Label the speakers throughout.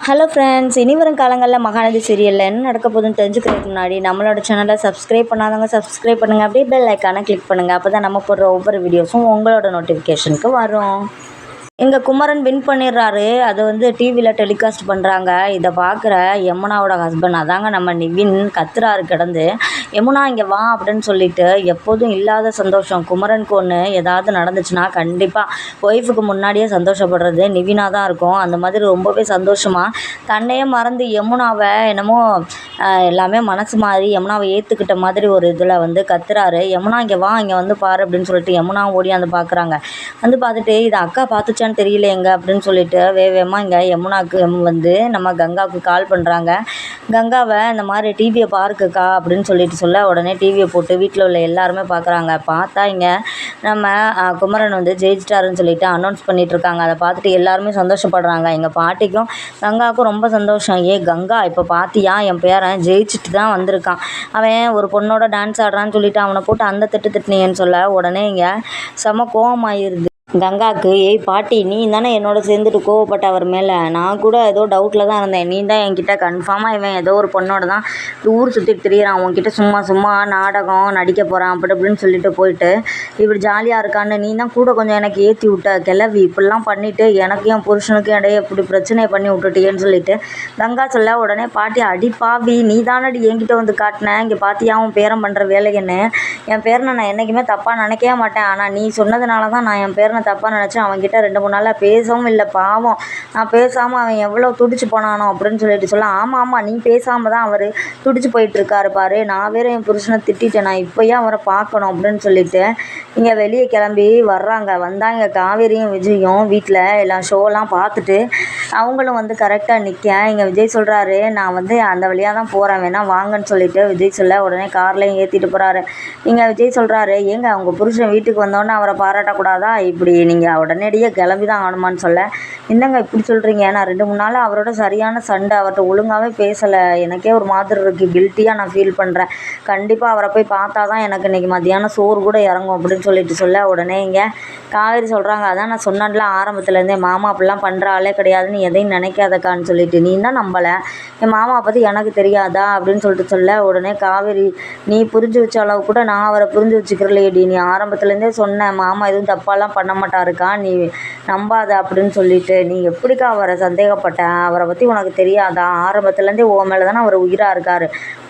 Speaker 1: Hello friends இனி வரும் காலங்களில் மகாநதி சீரியலில் என்ன நடக்க போகுதுன்னு தெரிஞ்சுக்கிறதுக்கு முன்னாடி நம்மளோட சேனலை சப்ஸ்கிரைப் பண்ணாதவங்க சப்ஸ்கிரைப் பண்ணுங்கள் அப்படியே பெல் ஐக்கானை கிளிக் பண்ணுங்கள் அப்போ தான் நம்ம போடுற ஒவ்வொரு வீடியோஸும் உங்களோட நோட்டிஃபிகேஷனுக்கு வரும். இங்கே குமரன் வின் பண்ணிடுறாரு. அது வந்து டிவியில் டெலிகாஸ்ட் பண்ணுறாங்க இதை பார்க்குற யமுனாவோட ஹஸ்பண்ட் அதாங்க நம்ம நிவின் கத்துறாரு கிடந்து. யமுனா இங்கே வா அப்படின்னு சொல்லிட்டு எப்போதும் இல்லாத சந்தோஷம். குமரனுக்கு ஒன்று ஏதாவது நடந்துச்சுன்னா கண்டிப்பாக ஒய்ஃபுக்கு முன்னாடியே சந்தோஷப்படுறது நிவினா தான் இருக்கும். அந்த மாதிரி ரொம்பவே சந்தோஷமாக தன்னையே மறந்து யமுனாவை என்னமோ எல்லாமே மனசு மாதிரி யமுனாவை ஏற்றுக்கிட்ட மாதிரி ஒரு இதில் வந்து கத்துறாரு. யமுனா இங்கே வா இங்கே வந்து பாரு அப்படின்னு சொல்லிட்டு யமுனா வந்து பார்க்குறாங்க. வந்து பார்த்துட்டு இதை அக்கா என்னன்னு தெரியல எங்க அப்படின்னு சொல்லிட்டு வே இங்கே யமுனாக்கு வந்து நம்ம கங்காவுக்கு கால் பண்ணுறாங்க கங்காவை இந்த மாதிரி டிவியை பார்க்குக்கா அப்படின்னு சொல்லிட்டு சொல்ல உடனே டிவியை போட்டு வீட்டில் உள்ள எல்லாருமே பார்க்குறாங்க பார்த்தா இங்கே நம்ம குமரன் வந்து ஜெயிச்சிட்டாருன்னு சொல்லிட்டு அனௌன்ஸ் பண்ணிட்டு இருக்காங்க. அதை பார்த்துட்டு எல்லாருமே சந்தோஷப்படுறாங்க. எங்கள் பாட்டிக்கும் கங்காவுக்கும் ரொம்ப சந்தோஷம். ஏ கங்கா இப்போ பார்த்தியா என் பேரன் ஜெயிச்சுட்டு தான் வந்திருக்கான். அவன் ஒரு பொண்ணோட டான்ஸ் ஆடுறான்னு சொல்லிட்டு அவனை போட்டு அந்த திட்டு திட்டினீங்கன்னு சொல்ல உடனே இங்கே செம கோபமாயிருது கங்காவுக்கு ஏய் பாட்டி நீ தானே என்னோட சேர்ந்துட்டு கோவப்பட்ட அவர் மேலே. நான் கூட ஏதோ டவுட்டில் தான் இருந்தேன். நீ தான் என்கிட்ட கன்ஃபார்மாக இவன் ஏதோ ஒரு பொண்ணோட தான் ஊர் சுற்றிட்டு திரியிறான். உன்கிட்ட சும்மா சும்மா நாடகம் நடிக்க போகிறான் அப்படி இப்படின்னு சொல்லிட்டு போயிட்டு இப்படி ஜாலியாக இருக்கான்னு நீ தான் கூட கொஞ்சம் எனக்கு ஏற்றி விட்ட. கிளவி இப்படிலாம் பண்ணிவிட்டு எனக்கு என் புருஷனுக்கும் இடையே இப்படி பிரச்சனையை பண்ணி விட்டுட்டியேன்னு சொல்லிட்டு கங்கா சொல்ல உடனே பாட்டி அடி பாவி நீ தானடி என்கிட்ட வந்து காட்டினேன் இங்கே பாத்தியா உன் பேரன் பண்ணுற வேலைன்னு என் பேரனை நான் என்றைக்குமே தப்பாக நினைக்கவே மாட்டேன். ஆனால் நீ சொன்னதுனால தான் நான் என் பேரனை தப்பாக நினச்சேன். அவன்கிட்ட ரெண்டு மூணு நாளாக பேசவும் இல்லை பாவம். நான் பேசாமல் அவன் எவ்வளோ துடிச்சு போனானோ அப்படின்னு சொல்லிட்டு சொல்ல ஆமாம் ஆமாம் நீ பேசாமல் தான் அவர் துடிச்சு போயிட்டுருக்காரு பாரு. நான் வேற என் புருஷனை திட்டிட்டேன். நான் இப்போயே அவரை பார்க்கணும் அப்படின்னு சொல்லிட்டு இங்கே வெளியே கிளம்பி வர்றாங்க. வந்தாங்க. காவேரியும் விஜயும் வீட்டில் எல்லாம் ஷோலாம் பார்த்துட்டு அவங்களும் வந்து கரெக்டாக நிற்க இங்கே விஜய் சொல்கிறாரு நான் வந்து அந்த வழியாக தான் போகிறேன் வேணால் வாங்கன்னு சொல்லிட்டு விஜய் சொல்ல உடனே கார்லேயும் ஏற்றிட்டு போகிறாரு இங்கே விஜய் சொல்கிறாரு ஏங்க அவங்க புருஷன் வீட்டுக்கு வந்தோடனே அவரை பாராட்டக்கூடாதா? இப்படி நீங்கள் உடனடியே கிளம்பி தான் ஆகணுமான்னு சொல்ல. என்னங்க இப்படி சொல்கிறீங்க நான் ரெண்டு மூணு நாள் அவரோட சரியான சண்டை அவர்கிட்ட ஒழுங்காகவே பேசலை. எனக்கே ஒரு மாதிரி இருக்குது கில்ட்டியாக நான் ஃபீல் பண்ணுறேன் கண்டிப்பாக அவரை போய் பார்த்தா தான் எனக்கு இன்றைக்கி மத்தியானம் சோறு கூட இறங்கும் அப்படின்னு சொல்லிட்டு சொல்ல உடனே இங்கே காவேரி சொல்கிறாங்க அதான் நான் சொன்னேன்ல ஆரம்பத்துலேருந்தே மாமா அப்படிலாம் பண்ணுற ஆளே கிடையாதுன்னு எதையும் நினைக்காதக்கான்னு சொல்லிட்டு நீ தான் நம்பலை. என் மாமா பற்றி எனக்கு தெரியாதா? அப்படின்னு சொல்லிட்டு சொல்ல உடனே காவேரி நீ புரிஞ்சு வச்ச அளவு கூட நான் அவரை புரிஞ்சு வச்சுக்கிறலையேடி. நீ ஆரம்பத்துலேருந்தே சொன்ன மாமா எதுவும் தப்பாலாம் பண்ண மாட்டாருக்கா? நீ நம்பாத அப்படின்னு சொல்லிட்டு நீ எப்படிக்கா அவரை சந்தேகப்பட்ட? அவரை பற்றி உனக்கு தெரியாதா? ஆரம்பத்துலேருந்தே உன் மேலே தானே அவர் உயிராக இருக்கார்.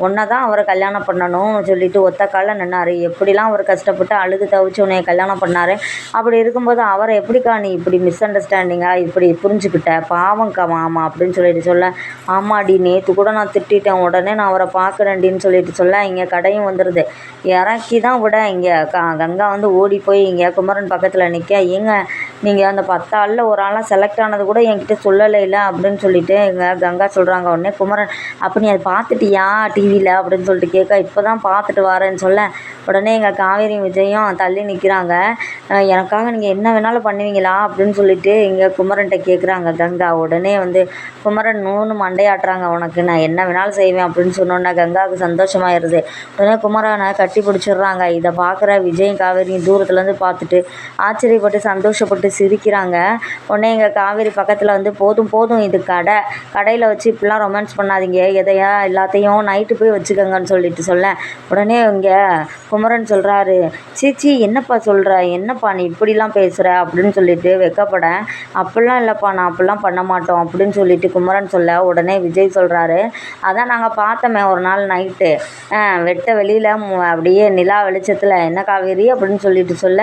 Speaker 1: ஒன்றை தான் அவரை கல்யாணம் பண்ணணும்னு சொல்லிட்டு ஒத்த காலில் நின்னாரு. எப்படிலாம் அவர் கஷ்டப்பட்டு அழுது தவிச்சு உன்னைய கல்யாணம் பண்ணார்? அப்படி இருக்கும்போது அவரை எப்படிக்கா நீ இப்படி மிஸ் அண்டர்ஸ்டாண்டிங்காக இப்படி புரிஞ்சுக்கிட்ட? பாவம்க்கா மாமா அப்படின்னு சொல்லிட்டு சொல்ல ஆமாடி நேற்று கூட நான் திட்டிட்டேன். உடனே நான் அவரை பார்க்குறேன்டின்னு சொல்லிட்டு சொல்ல இங்கே கடையும் வந்துடுது இறக்கி தான் விட இங்கே கங்கா வந்து ஓடி போய் இங்கே குமரன் பக்கத்தில் நிற்க ஏங்க நீங்கள் அந்த பத்து ஆளில் ஒரு ஆளாக செலக்ட் ஆனது கூட என்கிட்ட சொல்லலை இல்லை அப்படின்னு சொல்லிட்டு எங்கள் கங்கா சொல்கிறாங்க உடனே குமரன் அப்போ நீ அதை பார்த்துட்டியா டிவியில் அப்படின்னு சொல்லிட்டு கேட்க இப்போ தான் பார்த்துட்டு வரேன்னு சொல்ல. உடனே எங்கள் காவேரி விஜயும் தள்ளி நிற்கிறாங்க எனக்காக நீங்கள் என்ன வேணாலும் பண்ணுவீங்களா? அப்படின்னு சொல்லிட்டு இங்கே குமரன்கிட்ட கேட்குறாங்க கங்கா. உடனே வந்து குமரன் நூன்னு மண்டையாட்டுறாங்க உனக்கு. நான் என்ன வேணாலும் செய்வேன் அப்படின்னு சொன்னோன்னே கங்காவுக்கு சந்தோஷமாயிருது. உடனே குமரனை கட்டி பிடிச்சிடுறாங்க. இதை பார்க்குற விஜயும் காவேரியும் தூரத்துலேருந்து பார்த்துட்டு ஆச்சரியப்பட்டு சந்தோஷப்பட்டு சிரிக்க சிரிக்கிறாங்க. உடனே எங்கள் காவேரி பக்கத்தில் வந்து போதும் போதும் இது கடை. கடையில் வச்சு இப்படிலாம் ரொமான்ஸ் பண்ணாதீங்க. எதையா எல்லாத்தையும் நைட்டு போய் வச்சுக்கோங்கன்னு சொல்லிட்டு சொல்ல உடனே இங்கே குமரன் சொல்கிறாரு சீச்சி என்னப்பா சொல்கிற என்னப்பா நீ இப்படிலாம் பேசுகிற அப்படின்னு சொல்லிட்டு வெக்கப்பட அப்படிலாம் இல்லைப்பா நான் அப்படிலாம் பண்ண மாட்டோம் அப்படின்னு சொல்லிட்டு குமரன் சொல்ல உடனே விஜய் சொல்கிறாரு அதான் நாங்கள் பார்த்தோமே ஒரு நாள் நைட்டு வெட்ட வெளியில் அப்படியே நிலா வெளிச்சத்தில் என்ன காவேரி? அப்படின்னு சொல்லிட்டு சொல்ல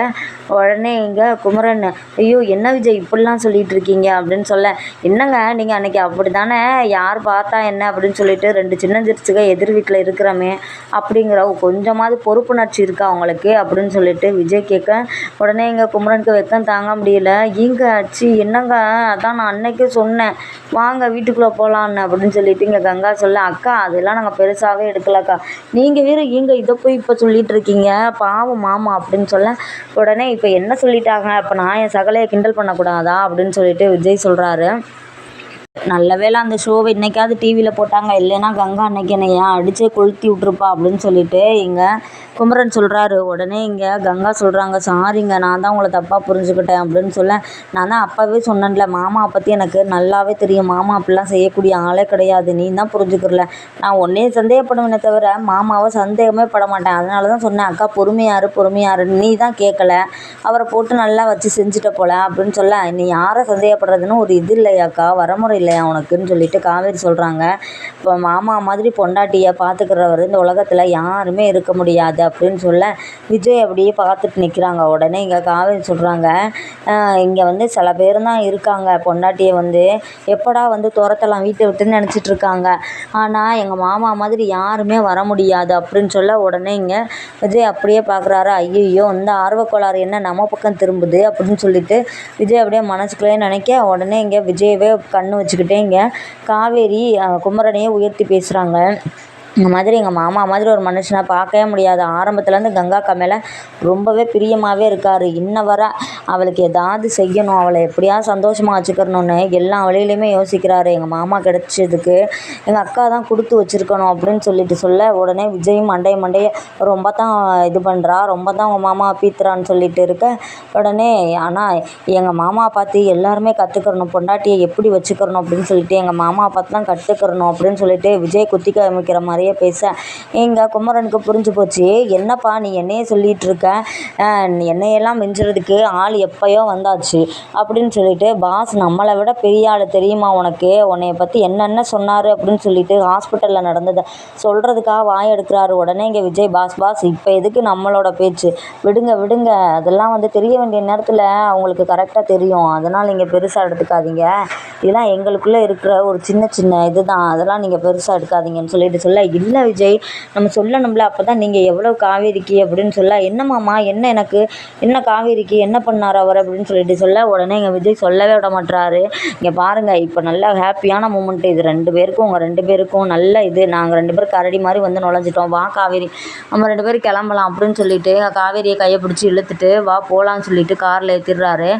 Speaker 1: உடனே இங்கே குமரன் ஐயோ என்ன விஜய் இப்படிலாம் சொல்லிட்டு இருக்கீங்க அப்படின்னு சொல்ல என்னங்க நீங்கள் அன்னைக்கு அப்படி தானே யார் பார்த்தா என்ன? அப்படின்னு சொல்லிட்டு ரெண்டு சின்னஞ்சிரிச்சுக எதிர் வீட்டில் இருக்கிறோமே அப்படிங்கிற கொஞ்சமாவது பொறுப்புணர்ச்சி இருக்கா அவங்களுக்கு? அப்படின்னு சொல்லிட்டு விஜய் கேட்க உடனே எங்கள் குமரனுக்கு வெக்கம் தாங்க முடியல. இங்கே ஆச்சு என்னங்க? அதான் நான் அன்னைக்கே சொன்னேன். வாங்க வீட்டுக்குள்ளே போகலான்னு அப்படின்னு சொல்லிட்டு இங்கே கங்கா சொல்ல அக்கா அதெல்லாம் நாங்கள் பெருசாகவே எடுக்கலக்கா. நீங்கள் வேறு இங்கே இதை போய் இப்போ சொல்லிட்டு இருக்கீங்க பாவம் மாமா அப்படின்னு சொல்ல உடனே இப்போ என்ன சொல்லிட்டாங்க? அப்போ நான் என் சகலையை கிண்டல் பண்ணக்கூடாதா அப்படின்னு சொல்லிட்டு விஜய் சொல்கிறாரு நல்ல வேளை அந்த ஷோவை இன்னைக்காவது டிவியில் போட்டாங்க. இல்லைன்னா கங்கா அன்னைக்கு என்னைய அடிச்சே கொளுத்தி விட்ருப்பா அப்படின்னு சொல்லிட்டு இங்கே குமரன் சொல்கிறாரு உடனே இங்கே கங்கா சொல்கிறாங்க சாரிங்க நான் தான் உங்களை தப்பாக புரிஞ்சுக்கிட்டேன் அப்படின்னு சொல்ல நான் தான் அப்போவே சொன்னேன்ல மாமா பற்றி எனக்கு நல்லாவே தெரியும். மாமா அப்படிலாம் செய்யக்கூடிய ஆளே கிடையாது. நீ தான் புரிஞ்சுக்கிறல. நான் ஒன்றே சந்தேகப்படுவேனே தவிர மாமாவை சந்தேகமே பட மாட்டேன். அதனால தான் சொன்னேன் அக்கா பொறுமையாரு பொறுமையாரு. நீ தான் கேட்கல அவரை போட்டு நல்லா வச்சு செஞ்சுட்ட போல அப்படின்னு சொல்ல நீ யாரை சந்தேகப்படுறதுன்னு ஒரு இது இல்லையாக்கா. வரமுறை இல்லையா உனக்குன்னு சொல்லிட்டு காவேரி சொல்கிறாங்க இப்போ மாமா மாதிரி பொண்டாட்டியை பார்த்துக்கிறவர் இந்த உலகத்தில் யாருமே இருக்க முடியாது அப்படின்னு சொல்ல விஜய் அப்படியே பார்த்துட்டு நிற்கிறாங்க உடனே இங்கே காவேரி சொல்கிறாங்க இங்கே வந்து சில பேர் தான் இருக்காங்க. பொண்டாட்டியை வந்து எப்படா வந்து துரத்தலாம் வீட்டை விட்டுன்னு நினச்சிட்டு இருக்காங்க. ஆனால் எங்கள் மாமா மாதிரி யாருமே வர முடியாது. அப்படின்னு சொல்ல உடனே இங்கே விஜய் அப்படியே பார்க்குறாரு ஐயோ இந்த ஆர்வக்கோளாறு என்ன நம்ம பக்கம் திரும்புது? அப்படின்னு சொல்லிட்டு விஜய் அப்படியே மனசுக்குள்ளேயே நினைக்க உடனே இங்கே விஜயவே கண்ணு வச்சு வச்சுக்கிட்டே இங்கே காவேரி குமரனையே உயர்த்தி பேசுகிறாங்க இந்த மாதிரி எங்கள் மாமா மாதிரி ஒரு மனுஷனை பார்க்கவே முடியாது. ஆரம்பத்துலேருந்து கங்காக்கா மேலே ரொம்பவே பிரியமாகவே இருக்கார். இன்ன வர அவளுக்கு ஏதாவது செய்யணும். அவளை எப்படியாவது சந்தோஷமாக வச்சுக்கிறணுன்னு எல்லா வழியிலையுமே யோசிக்கிறாரு. எங்கள் மாமா கிடச்சதுக்கு எங்கள் அக்கா தான் கொடுத்து வச்சுருக்கணும் அப்படின்னு சொல்லிட்டு சொல்ல உடனே விஜயும் மண்டைய மண்டைய ரொம்ப தான் இது பண்ணுறா ரொம்ப தான் உங்கள் மாமா பீத்துறான்னு சொல்லிட்டு இருக்க உடனே ஆனால் எங்கள் மாமா பார்த்து எல்லாருமே கற்றுக்கிறணும் பொண்டாட்டியை எப்படி வச்சுக்கிறணும்? அப்படின்னு சொல்லிட்டு எங்கள் மாமா பார்த்து தான் கற்றுக்கிறணும் அப்படின்னு சொல்லிட்டு விஜய் குத்தி மாதிரி நிறைய பேச. எங்கள் குமரனுக்கு புரிஞ்சு போச்சு. என்னப்பா நீ என்னையே சொல்லிகிட்டு இருக்க? என்னையெல்லாம் மிஞ்சுறதுக்கு ஆள் எப்பயோ வந்தாச்சு. அப்படின்னு சொல்லிட்டு பாஸ் நம்மளை விட பெரிய ஆள் தெரியுமா உனக்கு? உன்னைய பற்றி என்னென்ன சொன்னார்? அப்படின்னு சொல்லிட்டு ஹாஸ்பிட்டலில் நடந்ததை சொல்கிறதுக்காக வாய் எடுக்கிறாரு. உடனே இங்கே விஜய் பாஸ் பாஸ் இப்போ எதுக்கு நம்மளோட பேச்சு? விடுங்க விடுங்க. அதெல்லாம் வந்து தெரிய வேண்டிய நேரத்தில் அவங்களுக்கு கரெக்டாக தெரியும். அதனால் நீங்கள் பெருசாக எடுத்துக்காதீங்க. இதெல்லாம் எங்களுக்குள்ளே இருக்கிற ஒரு சின்ன சின்ன இதுதான். அதெல்லாம் நீங்கள் பெருசாக எடுக்காதீங்கன்னு சொல்லிட்டு சொல்ல இல்லை விஜய் நம்ம சொல்லணும்ல அப்போ தான் நீங்கள் எவ்வளோ காவேரிக்கு அப்படின்னு சொல்ல என்னம்மாம்மா என்ன எனக்கு? என்ன காவேரிக்கு? என்ன பண்ணார் அவர்? அப்படின்னு சொல்லிட்டு சொல்ல உடனே எங்கள் விஜய் சொல்லவே விட மாட்டுறாரு இங்கே பாருங்கள் இப்போ நல்ல ஹாப்பியான மூமெண்ட் இது. ரெண்டு பேருக்கும் உங்கள் ரெண்டு பேருக்கும் நல்ல இது. நாங்கள் ரெண்டு பேரும் கரடி மாதிரி வந்து நுழைஞ்சிட்டோம். வா காவேரி நம்ம ரெண்டு பேரும் கிளம்பலாம் அப்படின்னு சொல்லிட்டு காவேரியை கையை பிடிச்சி இழுத்துட்டு வா போகலான்னு சொல்லிட்டு காரில் ஏற்றிடுறாரு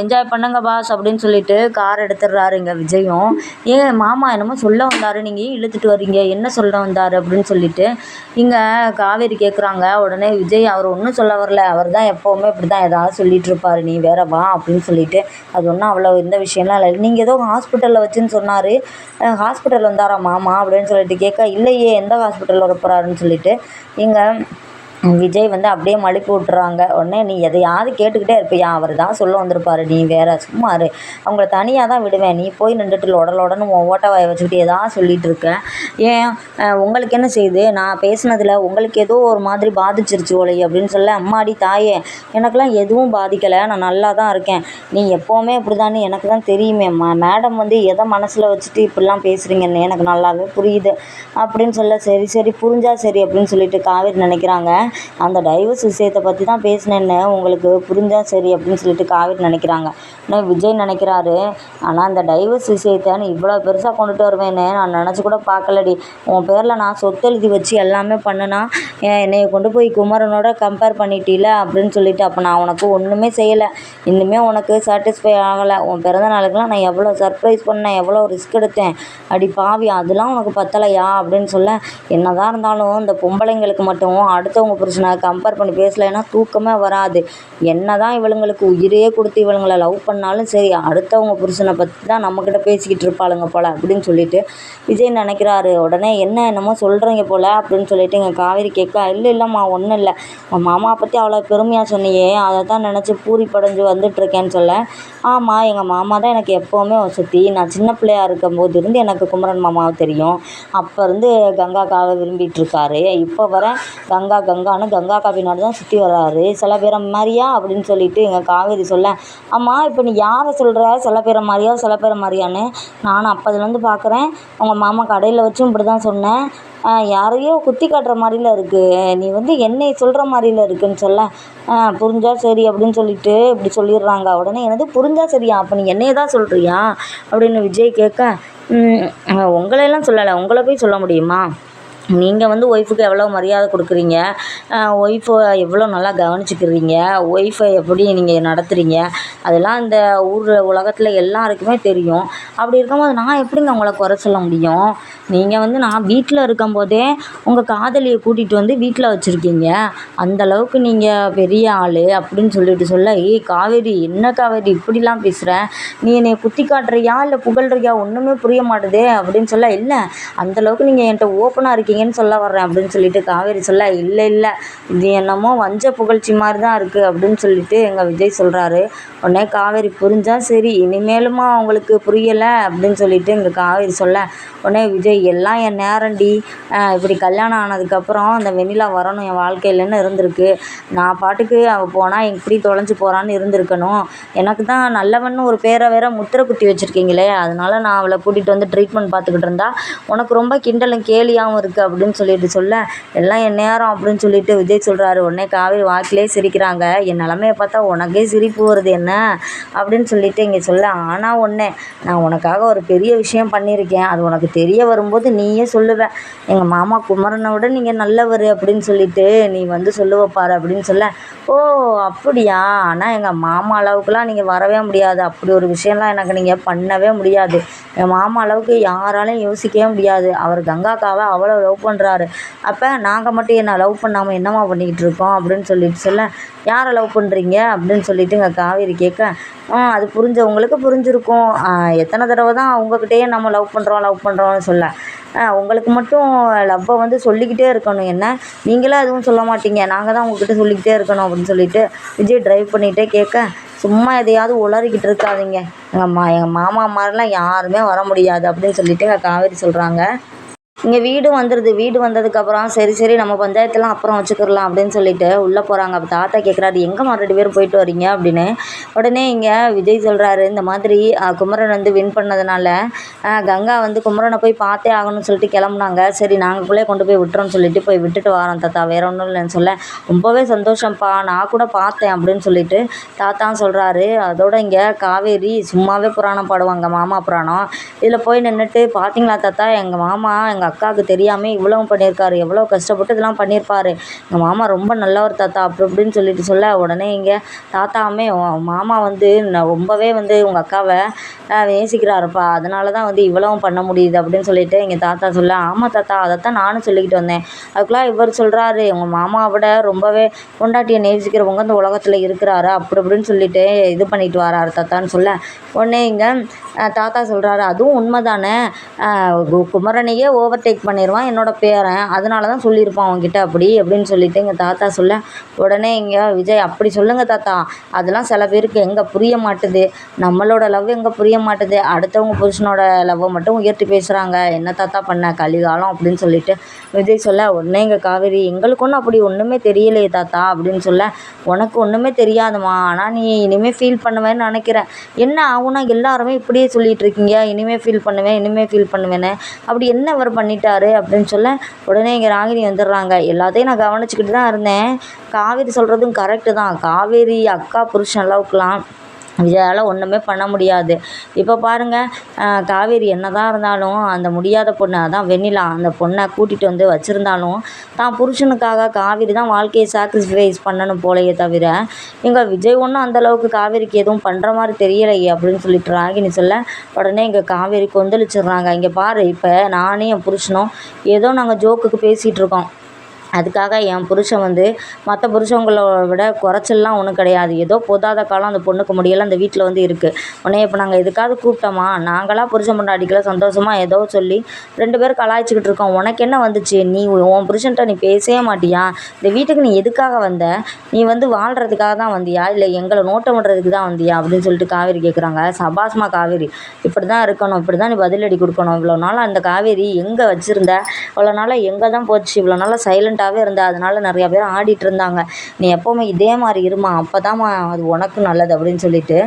Speaker 1: என்ஜாய் பண்ணுங்க பாஸ் அப்படின்னு சொல்லிட்டு கார் எடுத்துடுறாரு இங்கே விஜயும். ஏன் மாமா என்னமோ சொல்ல வந்தார். நீங்கள் ஏன் இழுத்துட்டு வர்றீங்க? என்ன சொல்ல வந்தார் அப்படின்னு சொல்லிட்டு. இங்கே காவேரி கேட்குறாங்க உடனே விஜய் அவர் ஒன்றும் சொல்ல வரல. அவர் தான் எப்போவுமே இப்படி தான் ஏதாவது சொல்லிட்டு இருப்பார். நீ வேற வா அப்படின்னு சொல்லிட்டு. அது ஒன்றும் அவ்வளோ இந்த விஷயம்லாம் இல்லை. நீங்கள் ஏதோ ஹாஸ்பிட்டலில் வச்சுன்னு சொன்னார். ஹாஸ்பிட்டல் வந்தாரா மாமா அப்படின்னு சொல்லிட்டு கேட்க இல்லையே எந்த ஹாஸ்பிட்டலில் வர போகிறாருன்னு சொல்லிட்டு. இங்கே விஜய் வந்து அப்படியே மழுப்பி விட்டுறாங்க. உடனே நீ எதையாவது கேட்டுக்கிட்டே இருப்பியா? அவர் தான் சொல்ல வந்திருப்பாரு. நீ வேற சும்மா இரு. அவங்கள தனியாக தான் விடுவேன். நீ போய் நின்றுட்டு உடலுடனே உன் ஓட்ட வாயை வச்சுக்கிட்டு ஏதாவது சொல்லிட்டு இருக்க. ஏன்? உங்களுக்கு என்ன செய்யுது நான் பேசுனதில் உங்களுக்கு ஏதோ ஒரு மாதிரி பாதிச்சிருச்சு ஓலை அப்படின்னு சொல்ல அம்மாடி தாயே எனக்கெல்லாம் எதுவும் பாதிக்கலை. நான் நல்லா தான் இருக்கேன். நீ எப்போவுமே இப்படி தானே எனக்கு தான் தெரியுமே. மேடம் வந்து எதை மனசில் வச்சுட்டு இப்படிலாம் பேசுகிறீங்கன்னு எனக்கு நல்லாவே புரியுது அப்படின்னு சொல்ல சரி சரி புரிஞ்சால் சரி அப்படின்னு சொல்லிட்டு காவேரி நினைக்கிறாங்க. அந்த டைவர்ஸ் விஷயத்தை பற்றி தான் பேசினேன்னு உங்களுக்கு புரிஞ்சா சரி அப்படின்னு சொல்லிட்டு காவேரி நினைக்கிறாங்க. ஆனால் விஜய் நினைக்கிறாரு. ஆனால் அந்த டைவர்ஸ் விஷயத்தை நீ இவ்வளோ பெருசாக கொண்டுட்டு வருவேன்னு நான் நினச்சி கூட பார்க்கலடி. உன் பேரில் நான் சொத்து எழுதி வச்சு எல்லாமே பண்ணுனா என்னைய கொண்டு போய் குமரனோட கம்பேர் பண்ணிட்டீல அப்படின்னு சொல்லிட்டு அப்போ நான் உனக்கு ஒன்றுமே செய்யலை. இன்னுமே உனக்கு சாட்டிஸ்ஃபை ஆகலை. உன் பிறந்த நாளுக்கெல்லாம் நான் எவ்வளோ சர்ப்ரைஸ் பண்ணேன் எவ்வளோ ரிஸ்க் எடுத்தேன். அடி பாவி அதெல்லாம் உனக்கு பத்தலையா அப்படின்னு சொல்ல என்னதான் இருந்தாலும் இந்த பொம்பளைங்களுக்கு மட்டும் அடுத்தவங்க புருஷனை கம்பேர் பண்ணி பேசலைன்னா தூக்கமே வராது. என்ன தான் இவளுங்களுக்கு உயிரே கொடுத்து இவளுங்களை லவ் பண்ணாலும் சரி அடுத்தவங்க புருஷனை பற்றி தான் நம்மக்கிட்ட பேசிக்கிட்டு இருப்பாளுங்க போல் அப்படின்னு சொல்லிட்டு விஜய் நினைக்கிறாரு. உடனே என்ன என்னமோ சொல்கிறீங்க போல்? அப்படின்னு சொல்லிட்டு எங்கள் காவேரி கேட்க இல்லை இல்லைம்மா ஒன்றும் இல்லை. உன் மாமா பற்றி அவ்வளோ பெருமையாக சொன்னியே. அதை தான் நினச்சி பூரி படைஞ்சு வந்துட்டுருக்கேன்னு சொல்ல. ஆமாம் எங்கள் மாமா தான் எனக்கு எப்போவுமே வசதி. நான் சின்ன பிள்ளையாக இருக்கும்போது இருந்து எனக்கு குமரன் மாமாவை தெரியும். அப்போ இருந்து கங்காக்காவை விரும்பிட்டு இருக்காரு. இப்போ வர கங்கா கானு கங்கா காவி நாடு தான் சுற்றி வர்றாரு. சில பேரை மாதிரியா அப்படின்னு சொல்லிட்டு எங்கள் காவேரி சொல்ல ஆமாம் இப்போ நீ யாரை சொல்கிற சில பேரை மாதிரியா சில பேரை மாதிரியான்னு. நானும் அப்போதுலேருந்து பார்க்குறேன் உங்கள் மாமா கடையில் வச்சும் இப்படி தான் சொன்னேன் யாரையோ குத்தி காட்டுற மாதிரில இருக்குது நீ வந்து என்னை சொல்கிற மாதிரில இருக்குன்னு சொல்ல. புரிஞ்சால் புரிஞ்சா சரி அப்படின்னு சொல்லிட்டு இப்படி சொல்லிடுறாங்க. உடனே எனது புரிஞ்சா சரியா? அப்போ நீ என்னைய தான் சொல்கிறியா அப்படின்னு விஜய் கேட்க உங்களையெல்லாம் சொல்லலை. உங்களை போய் சொல்ல முடியுமா? நீங்கள் வந்து ஒய்ஃபுக்கு எவ்வளோ மரியாதை கொடுக்குறீங்க? ஒய்ஃபை எவ்வளோ நல்லா கவனிச்சிக்கிறீங்க? ஒய்ஃபை எப்படி நீங்கள் நடத்துகிறீங்க அதெல்லாம் இந்த ஊர் உலகத்தில் எல்லாருக்குமே தெரியும். அப்படி இருக்கும்போது நான் எப்படிங்க உங்களை குறை சொல்ல முடியும்? நீங்கள் வந்து நான் வீட்டில் இருக்கும்போதே உங்கள் காதலியை கூட்டிகிட்டு வந்து வீட்டில் வச்சுருக்கீங்க. அந்த அளவுக்கு நீங்கள் பெரிய ஆள் அப்படின்னு சொல்லிட்டு சொல்ல ஏய் காவேரி என்ன காவேரி? இப்படிலாம் பேசுகிற நீ என்னை குத்தி காட்டுறியா? இல்லை புகழ்றியா? ஒன்றுமே புரிய மாட்டுதே அப்படின்னு சொல்ல இல்லை அந்தளவுக்கு நீங்கள் என்கிட்ட ஓப்பனாக இருக்கீங்கன்னு சொல்ல வர்றேன் அப்படின்னு சொல்லிட்டு காவேரி சொல்ல இல்லை இல்லை இது என்னமோ வஞ்ச புகழ்ச்சி மாதிரி தான் இருக்குது அப்படின்னு சொல்லிட்டு எங்கள் விஜய் சொல்கிறாரு உடனே காவேரி புரிஞ்சால் சரி இனிமேலுமா அவங்களுக்கு புரியலை அப்படின்னு சொல்லிட்டு எங்கள் காவேரி சொல்ல உடனே விஜய் எல்லாம் என் நேரம்டி இப்படி கல்யாணம் ஆனதுக்கப்புறம் அந்த வெண்ணிலா வரணும் என் வாழ்க்கையிலன்னு இருந்திருக்கு. நான் பாட்டுக்கு அவள் போனால் இப்படி தொலைஞ்சு போகிறான்னு இருந்திருக்கணும். எனக்கு தான் நல்லவன்னு ஒரு பேரை வேற முத்திரை குத்தி வச்சுருக்கீங்களே. அதனால நான் அவளை கூட்டிகிட்டு வந்து ட்ரீட்மெண்ட் பார்த்துக்கிட்டு இருந்தா உனக்கு ரொம்ப கிண்டலும் கேலியாகவும் இருக்குது அப்படின்னு சொல்லிட்டு சொல்ல எல்லாம் என் நேரம் அப்படின்னு சொல்லிட்டு விஜய் சொல்கிறாரு உடனே காவேரி வாக்கிலே சிரிக்கிறாங்க. என் நிலமையை பார்த்தா உனக்கே சிரிப்பு வருது என்ன? அப்படின்னு சொல்லிட்டு இங்கே சொல்ல ஆனால் ஒன்று நான் உனக்காக ஒரு பெரிய விஷயம் பண்ணியிருக்கேன். அது உனக்கு தெரிய வரும்? வரும்போது நீயே சொல்லுவேன் எங்கள் மாமா குமரனை விட நீங்கள் நல்லவர் அப்படின்னு சொல்லிட்டு நீ வந்து சொல்லுவப்பாரு அப்படின்னு சொல்ல. ஓ அப்படியா? ஆனால் எங்கள் மாமா அளவுக்குலாம் நீங்கள் வரவே முடியாது. அப்படி ஒரு விஷயம்லாம் எனக்கு நீங்கள் பண்ணவே முடியாது. என் மாமா அளவுக்கு யாராலையும் யோசிக்கவே முடியாது. அவர் கங்காக்காவை அவ்வளோ லவ் பண்ணுறாரு அப்போ நாங்கள் மட்டும் என்ன லவ் பண்ணாமல் என்னம்மா பண்ணிக்கிட்டு இருக்கோம்? அப்படின்னு சொல்லிட்டு சொல்ல. யாரை லவ் பண்ணுறீங்க அப்படின்னு சொல்லிட்டு எங்கள் காவேரி கேட்க. அது புரிஞ்சவங்களுக்கு புரிஞ்சிருக்கும். எத்தனை தடவை தான் அவங்கக்கிட்டேயே நம்ம லவ் பண்ணுறோம் லவ் பண்ணுறோம்னு சொல்ல. உங்களுக்கு மட்டும் லவ்வை வந்து சொல்லிக்கிட்டே இருக்கணும். என்ன? நீங்களே எதுவும் சொல்ல மாட்டீங்க. நாங்கள் தான் உங்கள்கிட்ட சொல்லிக்கிட்டே இருக்கணும் அப்படின்னு சொல்லிட்டு விஜய் ட்ரைவ் பண்ணிகிட்டே கேட்க சும்மா எதையாவது உளறிக்கிட்டு இருக்காதீங்க. எங்கள் மா எங்கள் மாமா மாதிரிலாம் யாருமே வர முடியாது அப்படின்னு சொல்லிட்டு எங்கள் காவேரி சொல்கிறாங்க இங்கே வீடு வந்துடுது வீடு வந்ததுக்கப்புறம் சரி சரி நம்ம பஞ்சாயத்துலாம் அப்புறம் வச்சுக்கிறலாம் அப்படின்னு சொல்லிட்டு உள்ளே போகிறாங்க அப்போ தாத்தா கேட்குறாரு எங்கேம்மா ரெண்டு பேரும் போயிட்டு வரீங்க? அப்படின்னு. உடனே இங்கே விஜய் சொல்கிறாரு இந்த மாதிரி குமரன் வந்து வின் பண்ணதுனால கங்கா வந்து குமரனை போய் பார்த்தே ஆகணும்னு சொல்லிட்டு கிளம்புனாங்க. சரி நாங்கள் பிள்ளைய கொண்டு போய் விட்டுறோம்னு சொல்லிட்டு போய் விட்டுட்டு வரோம் தாத்தா. வேற ஒன்றும் இல்லைன்னு சொல்ல. ரொம்பவே சந்தோஷம்ப்பா நான் கூட பார்த்தேன் அப்படின்னு சொல்லிட்டு தாத்தா சொல்கிறாரு அதோட இங்கே காவேரி சும்மாவே புராணம் பாடுவாங்க மாமா புராணம். இதில் போய் நின்றுட்டு பார்த்தீங்களா தாத்தா? எங்கள் மாமா எங்கள் அக்காவுக்கு தெரியாமல் இவ்வளவும் பண்ணியிருக்காரு எவ்வளோ கஷ்டப்பட்டு இதெல்லாம் பண்ணியிருப்பாரு. எங்கள் மாமா ரொம்ப நல்லவர் தாத்தா அப்படி இப்படின்னு சொல்லிட்டு சொல்ல உடனே இங்கே தாத்தாவுமே மாமா வந்து ரொம்பவே வந்து உங்கள் அக்காவை நேசிக்கிறாருப்பா. அதனால தான் வந்து இவ்வளவும் பண்ண முடியுது அப்படின்னு சொல்லிட்டு எங்கள் தாத்தா சொல்ல ஆமாம் தாத்தா அதைத்தான் நானும் சொல்லிக்கிட்டு வந்தேன். அதுக்குலாம் இவர் சொல்கிறாரு உங்கள் மாமாவை விட ரொம்பவே பொண்டாட்டியை நேசிக்கிறவங்க இந்த உலகத்தில் இருக்கிறாரு அப்படி அப்படின்னு சொல்லிட்டு இது பண்ணிட்டு வராரு தாத்தான்னு சொல்ல. உடனே இங்கே தாத்தா சொல்கிறாரு அதுவும் உண்மை தானே குமரனையே ஓவர் ஓவர்டேக் பண்ணிடுவான் என்னோடய பேரன். அதனால தான் சொல்லியிருப்பான் அவன்கிட்ட அப்படி அப்படின்னு சொல்லிட்டு எங்கள் தாத்தா சொல்ல உடனே இங்கே விஜய் அப்படி சொல்லுங்கள் தாத்தா. அதெல்லாம் சில பேருக்கு எங்கே புரிய மாட்டுது. நம்மளோட லவ் எங்கே புரிய மாட்டுது. அடுத்தவங்க புருஷனோட லவ்வை மட்டும் உயர்த்தி பேசுகிறாங்க என்ன தாத்தா பண்ண? கலிகாலம் அப்படின்னு சொல்லிட்டு விஜய் சொல்ல உடனே எங்கள் காவேரி எங்களுக்கு ஒன்றும் அப்படி ஒன்றுமே தெரியலையே தாத்தா அப்படின்னு சொல்ல உனக்கு ஒன்றுமே தெரியாதுமா ஆனால் நீ இனிமேல் ஃபீல் பண்ணுவேன்னு நினைக்கிறேன். என்ன ஆகுனா எல்லாருமே இப்படியே சொல்லிகிட்டு இருக்கீங்க. இனிமேல் ஃபீல் பண்ணுவேன் இனிமேல் ஃபீல் பண்ணுவேன்னு. அப்படி என்ன அவர் பண்ணி பண்ணிட்டாரு அப்படின்னு சொல்ல உடனே இங்கே ராகினி வந்துடுறாங்க. எல்லாத்தையும் நான் கவனிச்சுக்கிட்டு தான் இருந்தேன். காவேரி சொல்கிறதும் கரெக்டு தான். காவேரி அக்கா புருஷன் அளவுக்குலாம் விஜயால் ஒன்றுமே பண்ண முடியாது. இப்போ பாருங்கள் காவேரி என்ன தான் இருந்தாலும் அந்த முடியாத பொண்ணு அதான் வெண்ணிலா அந்த பொண்ணை கூட்டிகிட்டு வந்து வச்சுருந்தாலும் தான் புருஷனுக்காக காவேரி தான் வாழ்க்கையை சாக்ரிஃபைஸ் பண்ணணும் போலையே தவிர இங்கே விஜய் ஒன்றும் அந்தளவுக்கு காவேரிக்கு எதுவும் பண்ணுற மாதிரி தெரியலையே அப்படின்னு சொல்லிட்டு ராகினி சொல்ல உடனே இங்கே காவேரி கொந்தளிச்சிடுறாங்க. இங்கே பாரு இப்போ நானே என் புருஷனும் ஏதோ நாங்கள் ஜோக்குக்கு பேசிகிட்டு இருக்கோம். அதுக்காக என் புருஷன் வந்து மற்ற புருஷங்களை விட குறைச்சல்லாம் ஒன்றும் கிடையாது. ஏதோ பொதாத காலம் அந்த பொண்ணுக்கு முடியலை அந்த வீட்டில் வந்து இருக்குது உடனே இப்போ நாங்கள் எதுக்காவது கூப்பிட்டோமா? நாங்களாம் புருஷன் பொண்டாட்டிக்கல சந்தோஷமாக ஏதோ சொல்லி ரெண்டு பேரும் கலாய்ச்சிக்கிட்டு இருக்கோம். உனக்கு என்ன வந்துச்சு? நீ உன் புருஷன்ட்ட நீ பேசவே மாட்டியா? இந்த வீட்டுக்கு நீ எதுக்காக வந்த? நீ வந்து வாழ்கிறதுக்காக தான் வந்தியா? இல்லை எங்களை நோட்டம் பண்ணுறதுக்கு தான் வந்தியா? அப்படின்னு சொல்லிட்டு காவேரி கேட்குறாங்க சபாஸ்மா காவேரி இப்படி தான் இருக்கணும் இப்படி தான் நீ பதிலடி கொடுக்கணும். இவ்வளோ நாள் அந்த காவேரி எங்கே வச்சுருந்த? இவ்வளோ நாளாக எங்கே தான் போச்சு? இவ்வளோ நாளாக சைலண்ட் சைலண்ட்டாகவே இருந்த அதனால் நிறையா பேர் ஆடிட்டு இருந்தாங்க. நீ எப்போவுமே இதே மாதிரி இரும்மா அப்போ தான்மா அது உனக்கும் நல்லது அப்படின்னு சொல்லிட்டு.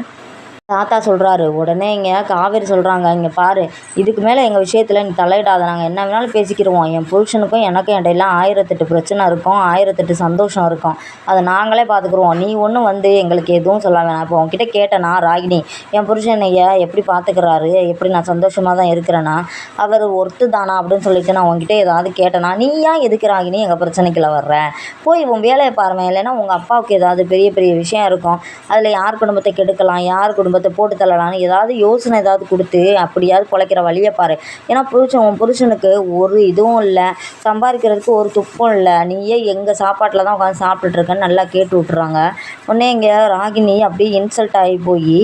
Speaker 1: தாத்தா சொல்கிறாரு உடனே இங்கே காவேரி சொல்கிறாங்க இங்கே பாரு இதுக்கு மேலே எங்கள் விஷயத்தில் நீ தலையிடாத நாங்கள் என்ன வேணாலும் பேசிக்கிடுவோம் என் புருஷனுக்கும் எனக்கும் இடையெல்லாம் ஆயிரத்தெட்டு பிரச்சனை இருக்கும் ஆயிரத்தெட்டு சந்தோஷம் இருக்கும். அதை நாங்களே பார்த்துக்குருவோம் நீ ஒன்றும் வந்து எங்களுக்கு எதுவும் சொல்ல வேணாம். இப்போ உங்ககிட்ட கேட்டேனா ராகினி என் புருஷன் ஐயா எப்படி பார்த்துக்கிறாரு எப்படி நான் சந்தோஷமாக தான் இருக்கிறேன்னா அவர் ஒர்த்து தானா அப்படின்னு சொல்லிட்டு நான் உங்ககிட்ட ஏதாவது கேட்டேனா நீ ஏன் எதுக்கு ராகினி எங்கள் பிரச்சனைக்குள்ள வர்ற? போய் உன் வேலையை பாருவேன் இல்லைன்னா உங்கள் அப்பாவுக்கு ஏதாவது பெரிய பெரிய விஷயம் இருக்கும். அதில் யார் குடும்பத்தை கெடுக்கலாம் யார் குடும்பத்தை போட்டு தள்ளலான்னு ஏதாவது யோசனை ஏதாவது கொடுத்து அப்படியாவது பிழைக்கிற வழியை பாரு. ஏன்னா புருஷன் உன் புருஷனுக்கு ஒரு இதுவும் இல்லை சம்பாதிக்கிறதுக்கு ஒரு துப்பம் இல்லை. நீயே எங்கள் சாப்பாட்டில் தான் உட்காந்து சாப்பிட்டுட்ருக்கன்னு நல்லா கேட்டு விட்றாங்க உடனே இங்கே ராகினி அப்படியே இன்சல்ட் ஆகி போய்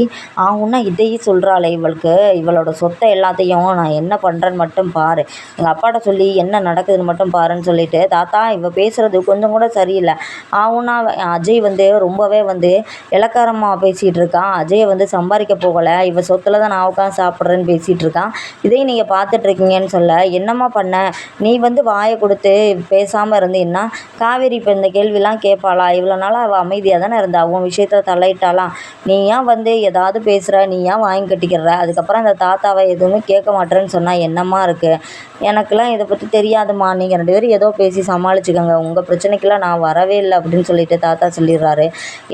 Speaker 1: ஆகுன்னா இதையும் சொல்கிறாளே இவளுக்கு. இவளோட சொத்தை எல்லாத்தையும் நான் என்ன பண்ணுறேன்னு மட்டும் பாரு. எங்கள் அப்பாட்ட சொல்லி என்ன நடக்குதுன்னு மட்டும் பாருன்னு சொல்லிட்டு தாத்தா இவ பேசுகிறது கொஞ்சம் கூட சரியில்லை. ஆகுன்னா அஜய் வந்து ரொம்பவே வந்து இளக்காரமாக பேசிகிட்டு இருக்கான் அஜயை வந்து சம்பாதிக்க போகலை. இவள் சொத்தில் தான் நான் உட்காந்து சாப்பிட்றேன்னு பேசிகிட்டு இருக்கான். இதையும் நீங்கள் பார்த்துட்ருக்கீங்கன்னு சொல்ல என்னம்மா பண்ண? நீ வந்து வாயை கொடுத்து பேசாமல் இருந்தீங்கன்னா காவேரி இப்போ இந்த கேள்விலாம் கேட்பாளா? இவ்வளோ நாளாக அவள் அமைதியாக தானே இருந்தா? உன் விஷயத்தில் தலையிட்டாலாம் நீ ஏன் வந்து ஏதாவது பேசுகிற நீ ஏன் வாங்கி கட்டிக்கிற அதுக்கப்புறம் அந்த தாத்தாவை எதுவுமே கேட்க மாட்டேன்னு சொன்னால் என்னம்மா இருக்குது எனக்கெல்லாம் இதை பற்றி தெரியாதும்மா. நீங்கள் ரெண்டு பேரும் ஏதோ பேசி சமாளிச்சுக்கோங்க. உங்கள் பிரச்சனைக்கெல்லாம் நான் வரவே இல்லை அப்படின்னு சொல்லிட்டு தாத்தா சொல்லிடுறாரு.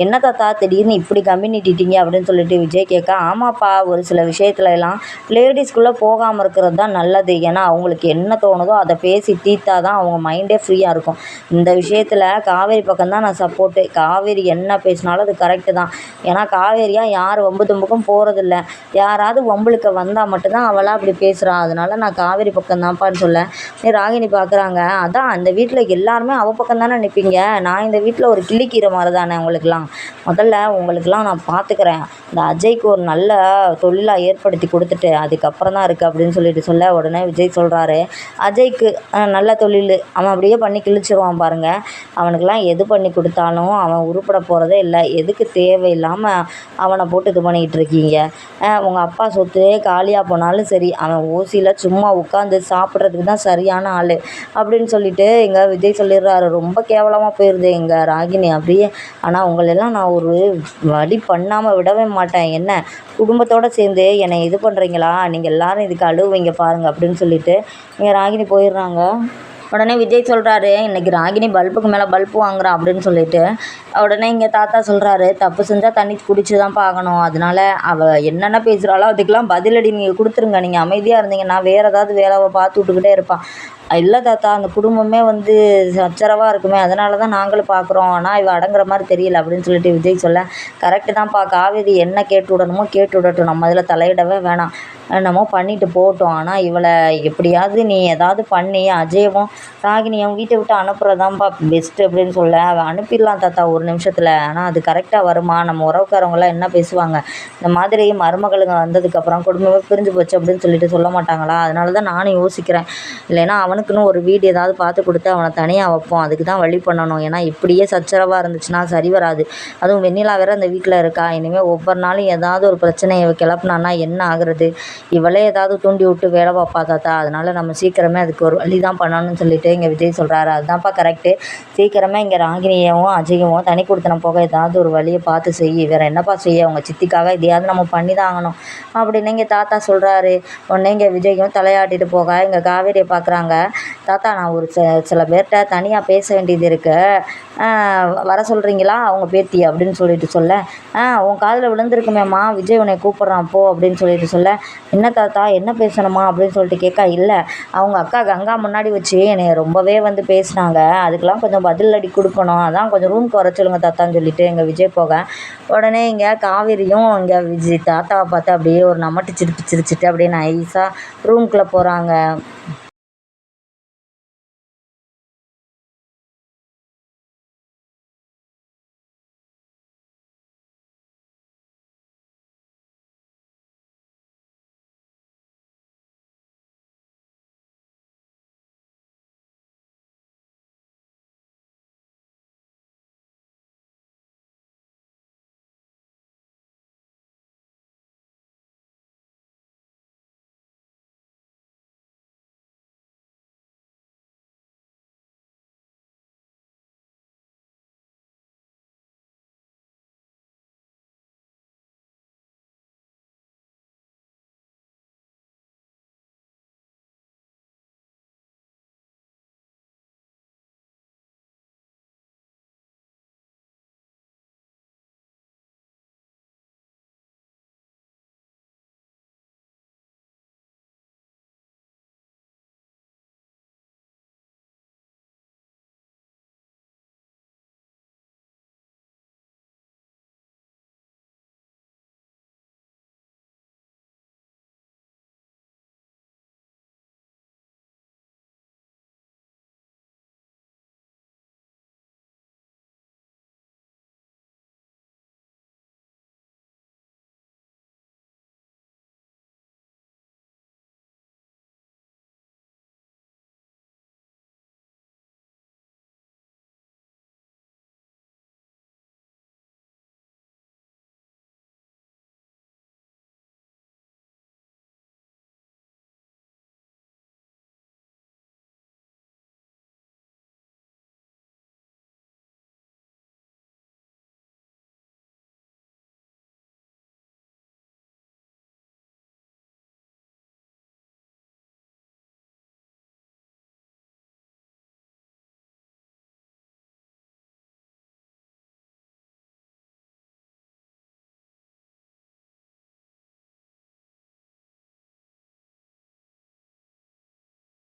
Speaker 1: என்ன தாத்தா? திடீர்னு இப்படி கம்பெனி நீட்டிட்டீங்க அப்படின்னு சொல்லிட்டு விஜய் கேட்க ஆமாப்பா ஒரு சில விஷயத்துல எல்லாம் லேடிஸ்க்குள்ளே போகாமல் இருக்கிறது தான் நல்லது. ஏன்னா அவங்களுக்கு என்ன தோணுதோ அதை பேசி தீர்த்தா தான் அவங்க மைண்டே ஃப்ரீயாக இருக்கும். இந்த விஷயத்தில் காவேரி பக்கம் தான் நான் சப்போர்ட்டு காவேரி என்ன பேசினாலும் அது கரெக்டு தான். ஏன்னா காவேரியாக யார் வம்பு தும்புக்கும் போகிறதில்ல யாராவது வம்புளுக்கு வந்தால் மட்டும்தான் அவளாக அப்படி பேசுகிறா அதனால நான் காவேரி பக்கம் தான்ப்பான்னு சொல்ல. ராகினி பார்க்குறாங்க அதான் அந்த வீட்டில் எல்லாருமே அவள் பக்கம் தானே நிற்பீங்க நான் இந்த வீட்டில் ஒரு கிள்ளிக்கீரை மாதிரி தானே உங்களுக்குலாம் முதல்ல உங்களுக்குலாம் நான் பார்த்துக்கிறேன் இந்த விஜய்க்கு ஒரு நல்ல தொழிலாக ஏற்படுத்தி கொடுத்துட்டு அதுக்கப்புறம் தான் இருக்குது அப்படின்னு சொல்லிட்டு சொல்ல உடனே விஜய் சொல்கிறாரு அஜய்க்கு நல்ல தொழில். அவன் அப்படியே பண்ணி கிழிச்சிருவான் பாருங்கள் அவனுக்கெல்லாம் எது பண்ணி கொடுத்தாலும் அவன் உருப்பட போகிறதே இல்லை. எதுக்கு தேவையில்லாமல் அவனை போட்டு இது பண்ணிக்கிட்டு இருக்கீங்க? உங்கள் அப்பா சொத்து காலியாக போனாலும் சரி அவன் ஓசியில் சும்மா உட்காந்து சாப்பிட்றதுக்கு தான் சரியான ஆள் அப்படின்னு சொல்லிட்டு எங்கள் விஜய் சொல்லிடுறாரு. ரொம்ப கேவலமாக போயிடுது எங்கள் ராகினி அப்படியே. ஆனால் உங்களெல்லாம் நான் ஒரு வழி பண்ணாமல் விடவே மாட்டேன். என்ன? குடும்பத்தோடு சேர்ந்து என்னை இது பண்ணுறீங்களா நீங்கள் எல்லாரும் இதுக்கு அழுவீங்க பாருங்கள் அப்படின்னு சொல்லிட்டு இங்கே ராகினி போயிடுறாங்க. உடனே விஜய் சொல்கிறாரு இன்றைக்கி ராகினி பல்புக்கு மேலே பல்பு வாங்குகிறான் அப்படின்னு சொல்லிட்டு. உடனே இங்கே தாத்தா சொல்கிறாரு தப்பு செஞ்சால் தண்ணி குடிச்சு தான் பார்க்கணும் அதனால அவள் என்னென்ன பேசுகிறாளோ அதுக்கெல்லாம் பதிலடி நீங்கள் கொடுத்துருங்க. நீங்கள் அமைதியாக இருந்தீங்கன்னா வேறு ஏதாவது வேலையை பார்த்து விட்டுக்கிட்டே இருப்பான் இல்லை தாத்தா அந்த குடும்பமே வந்து சச்சரவாக இருக்குமே அதனால தான் நாங்களும் பார்க்குறோம் ஆனால் இவள் அடங்குற மாதிரி தெரியல அப்படின்னு சொல்லிட்டு விஜய் சொல்ல கரெக்டு தான்ப்பா காவேரி என்ன கேட்டு விடணுமோ கேட்டு விடட்டும். நம்ம அதில் தலையிடவே வேணாம். என்னமோ பண்ணிட்டு போகட்டும். ஆனால் இவளை எப்படியாவது நீ ஏதாவது பண்ணி அஜயவும் ராகினியும் வீட்டை விட்டு அனுப்புகிறதான்ப்பா பெஸ்ட்டு அப்படின்னு சொல்ல அவள் அனுப்பிடலாம் தாத்தா ஒரு நிமிஷத்தில். ஆனால் அது கரெக்டாக வருமா? நம்ம உறவுக்காரவங்களாம் என்ன பேசுவாங்க? இந்த மாதிரி மருமகளுங்க வந்ததுக்கப்புறம் குடும்பமே பிரிஞ்சு போச்சு அப்படின்னு சொல்லிட்டு சொல்ல மாட்டாங்களா? அதனால தான் நானும் யோசிக்கிறேன். இல்லைன்னா அவன் அவனுக்குன்னு ஒரு வீடு ஏதாவது பார்த்து கொடுத்து அவனை தனியாக வைப்போம். அதுக்கு தான் வழி பண்ணணும். ஏன்னா இப்படியே சச்சரவாக இருந்துச்சுன்னா சரி வராது. அதுவும் வெண்ணிலா வேற அந்த வீட்டில் இருக்கா. இனிமேல் ஒவ்வொரு நாளும் ஏதாவது ஒரு பிரச்சனையை கிளப்புனான்னா என்ன ஆகுறது? இவளே ஏதாவது தூண்டி விட்டு வேலை பார்ப்பா தாத்தா. அதனால நம்ம சீக்கிரமே அதுக்கு ஒரு வழி தான் பண்ணணும்னு சொல்லிட்டு இங்கே விஜய் சொல்கிறாரு அதுதான்ப்பா கரெக்டு சீக்கிரமே இங்கே ராகினியவும் அஜயவும் தனி கொடுத்தன போக ஏதாவது ஒரு வழியை பார்த்து செய். வேறு என்னப்பா செய்ய? அவங்க சித்திக்காக இதையாவது நம்ம பண்ணி தான் ஆகணும். அப்படின்னு இங்கே தாத்தா சொல்கிறாரு உடனே இங்கே விஜயும் தலையாட்டிட்டு போக. இங்கே காவேரியை பார்க்குறாங்க. தாத்தா நான் ஒரு சில சில பேர்கிட்ட தனியாக பேச வேண்டியது இருக்குது வர சொல்கிறீங்களா அவங்க பேத்தி அப்படின்னு சொல்லிட்டு சொல்ல. ஆ உன் காதில் விழுந்திருக்குமேம்மா விஜய் உன்னை கூப்பிட்றான் போ அப்படின்னு சொல்லிட்டு சொல்ல. என்ன தாத்தா என்ன பேசணுமா அப்படின்னு சொல்லிட்டு கேட்க இல்லை. அவங்க அக்கா கங்கா முன்னாடி வச்சு என்னை ரொம்பவே வந்து பேசினாங்க. அதுக்கெலாம் கொஞ்சம் பதில் அடி கொடுக்கணும். அதான் கொஞ்சம் ரூம்க்கு வர சொல்லுங்க தாத்தான்னு சொல்லிட்டு எங்கள் விஜய் போக. உடனே இங்கே காவேரியும் இங்கே விஜய் தாத்தாவை பார்த்து அப்படியே ஒரு நமட்டு சிரிப்பு சிரிச்சிட்டு அப்படியே நைஸாக ரூம்குள்ளே போகிறாங்க